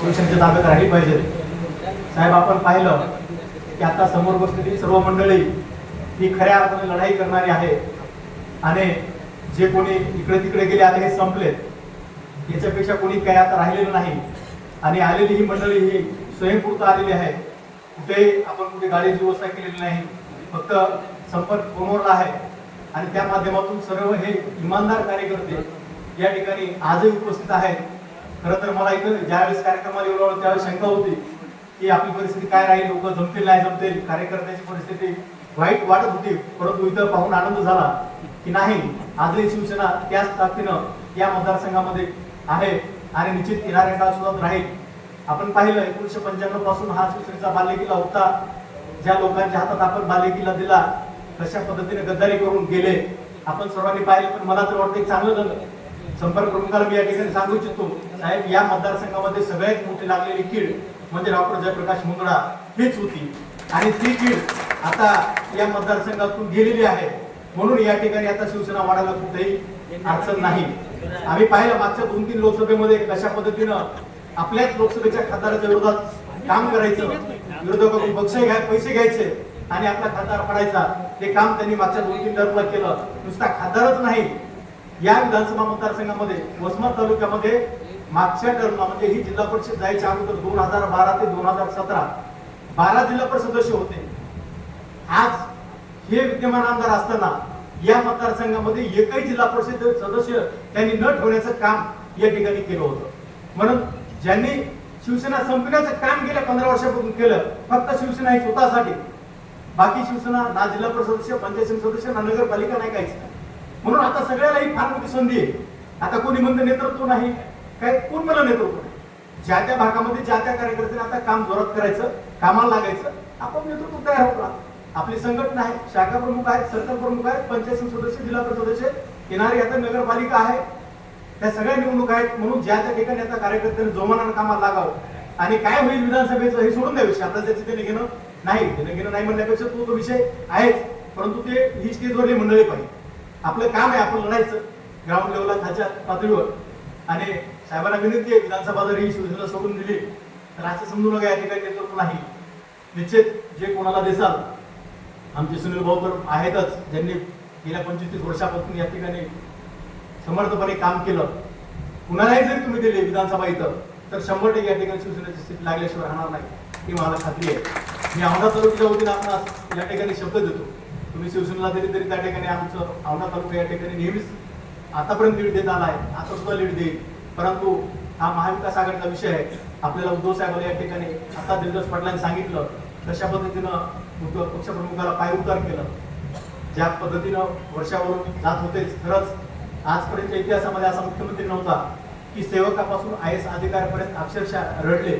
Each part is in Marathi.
शिवसेनेच्या ताब्यात राहिली पाहिजे साहेब आपण पाहिलं की आता समोर बसलेली सर्व मंडळी ही खऱ्या अर्थाने लढाई करणारी आहे आणि जे कोणी इकडे तिकडे गेले आता हे संपले. याच्यापेक्षा कोणी काही आता राहिलेलं नाही. आणि आलेली ही मंडळी ही स्वयंपूर्त आलेली आहे. कुठेही आपण कुठे गाडीची व्यवस्था केलेली नाही. फक्त संपर्क फोनवरला आहे. आणि त्या माध्यमातून सर्व हे इमानदार कार्यकर्ते या ठिकाणी आजही उपस्थित आहेत. खरं तर मला इथं ज्यावेळेस कार्यक्रमाला येऊ लागलो त्यावेळेस शंका होती की आपली परिस्थिती काय राहील लोक जमतील नाही जमतील कार्यकर्त्याची परिस्थिती वाईट वाटत होती परंतु इथं पाहून आनंद झाला की नाही आजही शिवसेना त्याच ताकदीनं या मतदारसंघामध्ये आहे आणि निश्चित येणाऱ्या काळात सुद्धा राहील. आपण पाहिलं एकोणीशे पंच्याण्णवपासून हा शिवसेनेचा बाल्यकिल्ला होता. ज्या लोकांच्या हातात आपण बाल्यकिल्ला दिला कशा पद्धतीने गद्दारी करून गेले. आपण सर्वांनी पाहिलं पण मला तर वाटतं चांगलं झालं संपर्क प्रमुखाला मी या ठिकाणी सांगू इच्छितो. साहेब या मतदारसंघामध्ये सगळ्यात मोठी लागलेली कीड म्हणजे डॉक्टर जयप्रकाश मुंगडा हीच होती. आणि ती कीड आता या मतदारसंघातून गेलेली आहे. म्हणून या ठिकाणी आता शिवसेना वाढायला कुठेही अडचण नाही. आम्ही पाहिलं मागच्या दोन तीन लोकसभेमध्ये कशा पद्धतीनं आपल्याच लोकसभेच्या खासदाराच्या विरोधात काम करायचं. विरोधकाकडून पक्ष घ्या पैसे घ्यायचे आणि आपला खासदार पडायचा. ते काम त्यांनी मागच्या दोन तीन टर्मला केलं. नुसता खासदारच नाही. या विधानसभा मतदारसंघामध्ये वसमत तालुक्यामध्ये मागच्या टर्मला म्हणजे ही जिल्हा परिषद जायच्या अगोदर दोन हजार बारा ते दोन हजार सतरा बारा जिल्हा परिषद सदस्य होते. आज हे विद्यमान आमदार असताना या मतदारसंघामध्ये एकही जिल्हा परिषद सदस्य त्यांनी न ठेवण्याचं काम या ठिकाणी केलं होतं. म्हणून ज्यांनी शिवसेना संपण्याचं काम गेल्या पंधरा वर्षापासून केलं फक्त शिवसेना ही स्वतःसाठी. बाकी शिवसेना ना जिल्हा परिषद सदस्य पंचायत सदस्य ना नगरपालिका नाही काहीच नाही. म्हणून आता सगळ्याला ही फार मोठी संधी आहे. आता कोणी म्हणतं नेतृत्व नाही काय कोण मला नेतृत्व नाही? ज्या त्या भागामध्ये ज्या त्या कार्यकर्त्याने आता काम जोरात करायचं कामाला लागायचं आपण नेतृत्व तयार होतो आपली संघटना आहे शाखा प्रमुख आहेत सरकार प्रमुख आहेत पंचायत सदस्य जिल्हा परिषद सदस्य येणारी आता नगरपालिका आहे. त्या सगळ्या निवडणूक आहेत म्हणून ज्या त्या ठिकाणी आता कार्यकर्त्यांनी जोमानानं कामाला लागावं आणि काय होईल विधानसभेचं हे सोडून द्या विषय आता त्याचं ते घेणं नाही. त्याने घेणं नाही म्हणण्यापेक्षा तो तो विषय आहेच परंतु ते ही स्टेजवरली मंडळी पाहिजे. आपलं काम आहे आपण लढायचं. ग्राउंड लेवलला खालच्या पातळीवर. आणि साहेबांना विनंती आहे विधानसभा जर ही शिवसेना सोडून दिली तर असं समजू नका या ठिकाणी नेतृत्व नाही. निश्चित जे कोणाला देसाल आमचे सुनील भाऊ तर आहेतच ज्यांनी गेल्या पंचवीस तीस वर्षापासून या ठिकाणी समर्थपणे काम केलं. कुणालाही जरी तुम्ही दिले विधानसभा इथं तर शंभर टक्के या ठिकाणी शिवसेनेची सीट लागल्याशिवाय राहणार नाही. ही मला खात्री आहे. मी औंढा तालुक्याच्या वतीनं आपण या ठिकाणी शब्द देतो. तुम्ही शिवसेनेला दिली तरी त्या ठिकाणी आमचं औंढा तालुका या ठिकाणी. नेहमीच आतापर्यंत लीड देत आला आहे आता सुद्धा लीड देईल. परंतु हा महाविकास आघाडीचा विषय आहे. आपल्याला उद्धव साहेबांना या ठिकाणी आता दिलदास पाटलांनी सांगितलं. तशा पद्धतीनं पक्षप्रमुखाला पाय उतार केलं. ज्या पद्धतीनं वर्षावरून जात होतेच. खरंच आजपर्यंत इतिहासामध्ये असा मुख्यमंत्री नव्हता की सेवकापासून आय एस अधिकाऱ्यापर्यंत अक्षरशः रडले.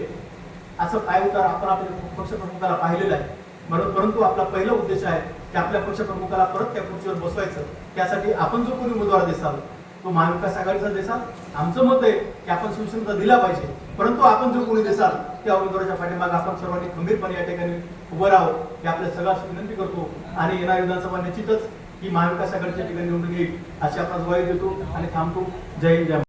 असं पाय उतार आपण आपल्या पक्षप्रमुखाला पाहिलेलं आहे. म्हणून परंतु आपला पहिला उद्देश आहे की आपल्या पक्षप्रमुखाला परत त्या खुर्चीवर बसवायचं. त्यासाठी आपण जो कोणी उमेदवार देसाल तो महाविकास आघाडीचा देसाल. आमचं मत आहे की आपण शिवसेनेचा दिला पाहिजे. परंतु आपण जो कोणी देसाल त्या उमेदवाराच्या पाठीमागे आपण सर्वांनी खंबीरपणे या ठिकाणी उभं राहावं. हे आपल्या सगळ्यास विनंती करतो आणि येणारी विधानसभा निश्चितच ही महाविकास आघाडीच्या ठिकाणी निवडून येईल अशी आपण ग्वाही देतो आणि थांबतो. जय हिंद जय